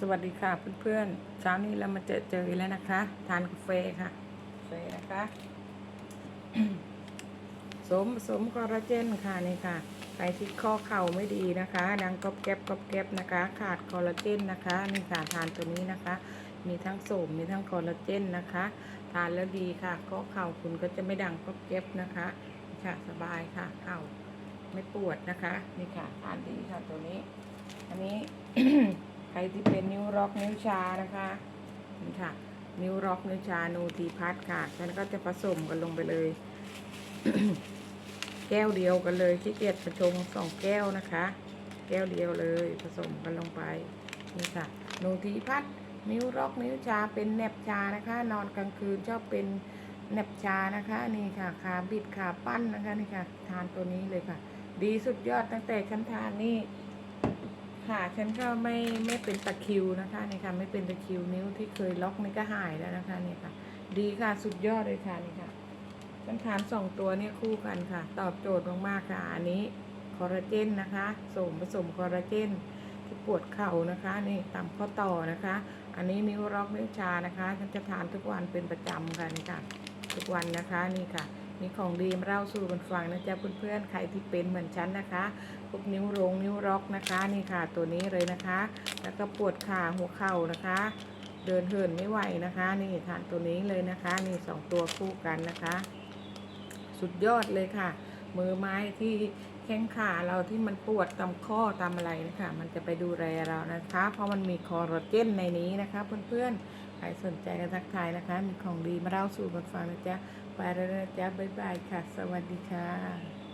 สวัสดีค่ะเพื่อนๆเช้านี้เรามาเจอเจออีกแล้วนะคะ ทานกาแฟค่ะกาแฟนะคะสมสมคอลลาเจนค่ะนี่ค่ะใครที่ข้อเข่าไม่ดีนะคะ ดังกรอบแกบกรอบแกบนะคะ ขาดคอลลาเจนนะคะนี่ค่ะทานตัวนี้นะคะ มีทั้งโสมมีทั้งคอลลาเจนนะคะ ทานแล้วดีค่ะข้อเข่าคุณก็จะไม่ดังกรอบแกบนะคะนี่ค่ะสบายค่ะเข่าไม่ปวดนะคะ นี่ค่ะทานดีค่ะตัวนี้ อันนี้ รที่เป็นนิ้วร็อกนิ้วชานะคะนี่ค่ะ นิ้วร็อกนิ้วชานูทีพัทค่ะฉันก็จะผสมกันลงไปเลย แก้วเดียวกันเลยที่เกียจประชงสองแก้วนะคะ แก้วเดียวเลยผสมกันลงไปนี่ค่ะนูทีพัทนิ้วร็อกนิ้วชาเป็นแนบชานะคะ นอนกลางคืนชอบเป็นแนบชานะคะนี่ค่ะขาบิดขาปั้นนะคะนี่ค่ะ ทานตัวนี้เลยค่ะ ดีสุดยอดตั้งแต่ฉันทานนี่ ค่ะฉันก็ไม่ไม่เป็นตะคิวนะคะนี่ค่ะไม่เป็นตะคิวนิ้วที่เคยล็อกนี่ก็หายแล้วนะคะนี่ค่ะ ดีค่ะสุดยอดเลยค่ะนี่ค่ะฉันทานสองตัวเนี่ยคู่กันค่ะ ตอบโจทย์มากๆค่ะอันนี้คอลลาเจนนะคะสมผสมคอลลาเจนที่ปวดเข่านะคะนี่ตามข้อต่อนะคะ อันนี้นิ้วร็อกนิ้วชานะคะฉันจะทานทุกวันเป็นประจำค่ะนี่ค่ะ ทุกวันนะคะนี่ค่ะ มีของดีมาเล่าสู่กันฟังนะจ๊ะเพื่อนๆ ใครที่เป็นเหมือนฉันนะคะ พวกนิ้วรงนิ้วร็อกนะคะ นี่ค่ะตัวนี้เลยนะคะ แล้วก็ปวดขาหัวเข่านะคะ เดินเหินไม่ไหวนะคะ นี่ทานตัวนี้เลยนะคะ นี่สองตัวคู่กันนะคะ สุดยอดเลยค่ะ มือไม้ที่แข้งขาเราที่มันปวดตามข้อตามอะไรนะคะ มันจะไปดูแลเรานะคะ เพราะมันมีคอลลาเจนในนี้นะคะ เพื่อนๆ ใครสนใจกันทักทายนะคะ มีของดีมาเล่าสู่กันฟังนะจ๊ะ ไปแล้วนะจ๊ะ บ๊ายบายค่ะ สวัสดีค่ะ